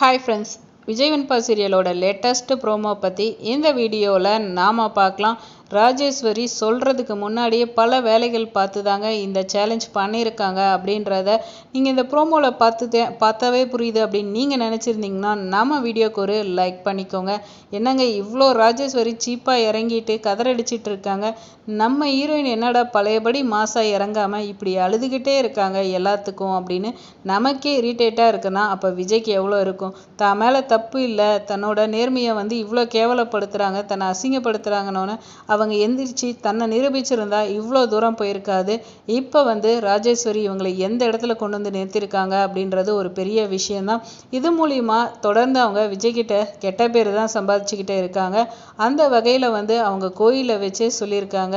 Hi friends Vijay Venba சீரியலோட latest promo பற்றி இந்த வீடியோவில் நாம் பார்க்கலாம். ராஜேஸ்வரி சொல்கிறதுக்கு முன்னாடியே பல வேலைகள் பார்த்து தாங்க இந்த சேலஞ்ச் பண்ணியிருக்காங்க அப்படின்றத நீங்கள் இந்த ப்ரோமோவில் பார்த்து பார்த்தாவே புரியுது அப்படின்னு நீங்கள் நினச்சிருந்தீங்கன்னா நம்ம வீடியோக்கு ஒரு லைக் பண்ணிக்கோங்க. என்னங்க இவ்வளோ ராஜேஸ்வரி சீப்பாக இறங்கிட்டு கதறடிச்சிட்டு இருக்காங்க? நம்ம ஹீரோயின் என்னடா பழையபடி மாசாக இறங்காமல் இப்படி அழுதுகிட்டே இருக்காங்க எல்லாத்துக்கும் அப்படின்னு நமக்கே இரிட்டேட்டாக இருக்குன்னா அப்போ விஜய்க்கு எவ்வளோ இருக்கும்? தான் மேலே தப்பு இல்லை. தன்னோட நேர்மையை வந்து இவ்வளோ கேவலப்படுத்துகிறாங்க தன்னை அசிங்கப்படுத்துகிறாங்கன்னு அவங்க எந்திரிச்சு தன்னை நிரூபிச்சிருந்தா இவ்வளோ தூரம் போயிருக்காது. இப்போ வந்து ராஜேஸ்வரி இவங்களை எந்த இடத்துல கொண்டு வந்து நிறுத்திருக்காங்க அப்படின்றது ஒரு பெரிய விஷயந்தான் இது மூலியமா தொடர்ந்து அவங்க விஜய்கிட்ட கெட்ட பேர் தான் சம்பாதிச்சுக்கிட்டே இருக்காங்க. அந்த வகையில் வந்து அவங்க கோயிலை வச்சே சொல்லியிருக்காங்க.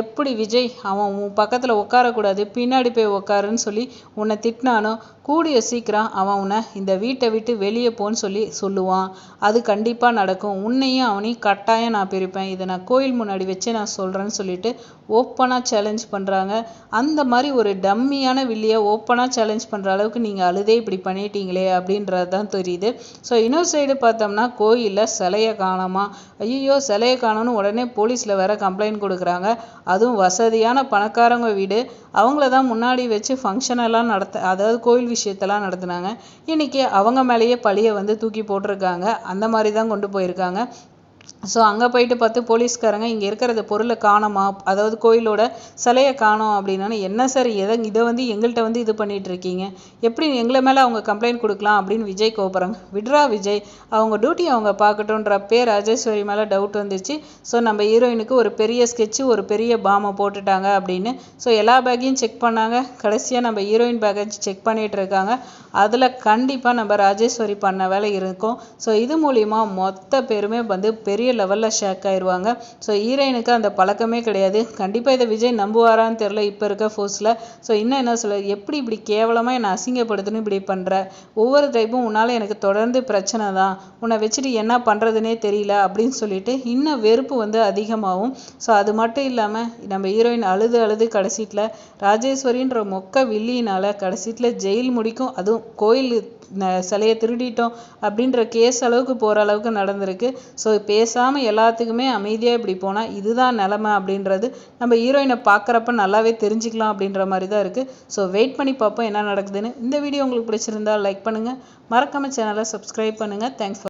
எப்படி விஜய் அவன் உன் பக்கத்தில் உட்காரக்கூடாது பின்னாடி போய் உட்காருன்னு சொல்லி உன்னை திட்டினானோ கூடிய சீக்கிரம் அவன் உன்னை இந்த வீட்டை விட்டு வெளியே போன்னு சொல்லி சொல்லுவான். அது கண்டிப்பாக நடக்கும். உன்னையும் அவனையும் கட்டாயம் நான் பிரிப்பேன். இதை நான் கோயில் முன்னாடி வச்சு நான் சொல்கிறேன்னு சொல்லிட்டு ஓப்பனாக சேலஞ்ச் பண்ணுறாங்க அந்த மாதிரி ஒரு டம்மியான வில்லியை ஓப்பனாக சேலஞ்ச் பண்ணுற அளவுக்கு நீங்கள் அழுதே இப்படி பண்ணிட்டீங்களே அப்படின்றது தான் தெரியுது. ஸோ இன்னொரு சைடு பார்த்தோம்னா கோயிலில் சிலையை காணாமா? ஐயோ சிலையை காணோன்னு உடனே போலீஸில் வேற கம்ப்ளைண்ட் கொடுக்குறாங்க. அதுவும் வசதியான பணக்காரங்க வீடு. அவங்கள தான் முன்னாடி வச்சு ஃபங்க்ஷனெல்லாம் நடத்த அதாவது கோயில் விஷயத்தெல்லாம் நடத்துனாங்க. இன்னைக்கு அவங்க மேலேயே பழியை வந்து தூக்கி போட்டிருக்காங்க. அந்த மாதிரி தான் கொண்டு போயிருக்காங்க. ஸோ அங்கே போயிட்டு பார்த்து போலீஸ்காரங்க இங்கே இருக்கிற பொருளை காணோமா? அதாவது கோயிலோட சிலையை காணோம் அப்படின்னா என்ன சார் எதை இதை வந்து எங்கள்கிட்ட வந்து இது பண்ணிகிட்டு இருக்கீங்க? எப்படி எங்களை மேலே அவங்க கம்ப்ளைண்ட் கொடுக்கலாம் அப்படின்னு விஜய் கோபுறாங்க விட்ரா விஜய் அவங்க டியூட்டி அவங்க பார்க்கட்டும்ன்றப்பே ராஜேஸ்வரி மேலே டவுட் வந்துச்சு. ஸோ நம்ம ஹீரோயினுக்கு ஒரு பெரிய ஸ்கெட்சு ஒரு பெரிய பாமை போட்டுட்டாங்க அப்படின்னு. ஸோ எல்லா பேக்கையும் செக் பண்ணாங்க. கடைசியாக நம்ம ஹீரோயின் பேக்கை செக் பண்ணிகிட்டு இருக்காங்க. அதில் கண்டிப்பாக நம்ம ராஜேஸ்வரி பண்ண வேலை இருக்கும். ஸோ இது மூலிமா மொத்த பேருமே வந்து பெரிய லெவலில் ஷேக் ஆயிடுவாங்க ஸோ ஹீரோயினுக்கு அந்த பழக்கமே கிடையாது. கண்டிப்பாக இதை விஜய் நம்புவாரான்னு தெரில இப்போ இருக்க ஃபோர்ஸில் ஸோ இன்னும் என்ன சொல்ல எப்படி இப்படி கேவலமாக என்னை அசிங்கப்படுத்துன்னு இப்படி பண்ணுற ஒவ்வொரு டைப்பும் உன்னால் எனக்கு தொடர்ந்து பிரச்சனை தான். உன்னை வச்சுட்டு என்ன பண்ணுறதுனே தெரியல அப்படின்னு சொல்லிட்டு இன்னும் வெறுப்பு வந்து அதிகமாகும். ஸோ அது மட்டும் இல்லாமல் நம்ம ஹீரோயின் அழுது அழுது கடைசீட்டில் ராஜேஸ்வரின்ற மொக்க வில்லியினால் கடைசீட்டில் ஜெயில் முடிக்கும். அதுவும் கோயில் சிலையை திருடிட்டோம் அப்படின்ற கேஸ் அளவுக்கு போகிற அளவுக்கு நடந்திருக்கு. ஸோ பேச பேசாமல் எல்லாத்துக்குமே அமைதியாக இப்படி போனால் இதுதான் நிலமை அப்படின்றது நம்ம ஹீரோயினை பார்க்குறப்ப நல்லாவே தெரிஞ்சுக்கலாம் அப்படின்ற மாதிரி தான் இருக்குது ஸோ வெயிட் பண்ணி பார்ப்போம் என்ன நடக்குதுன்னு. இந்த வீடியோ உங்களுக்கு பிடிச்சிருந்தா லைக் பண்ணுங்கள் மறக்காமல் சேனலை சப்ஸ்கிரைப் பண்ணுங்கள் தேங்க்ஸ்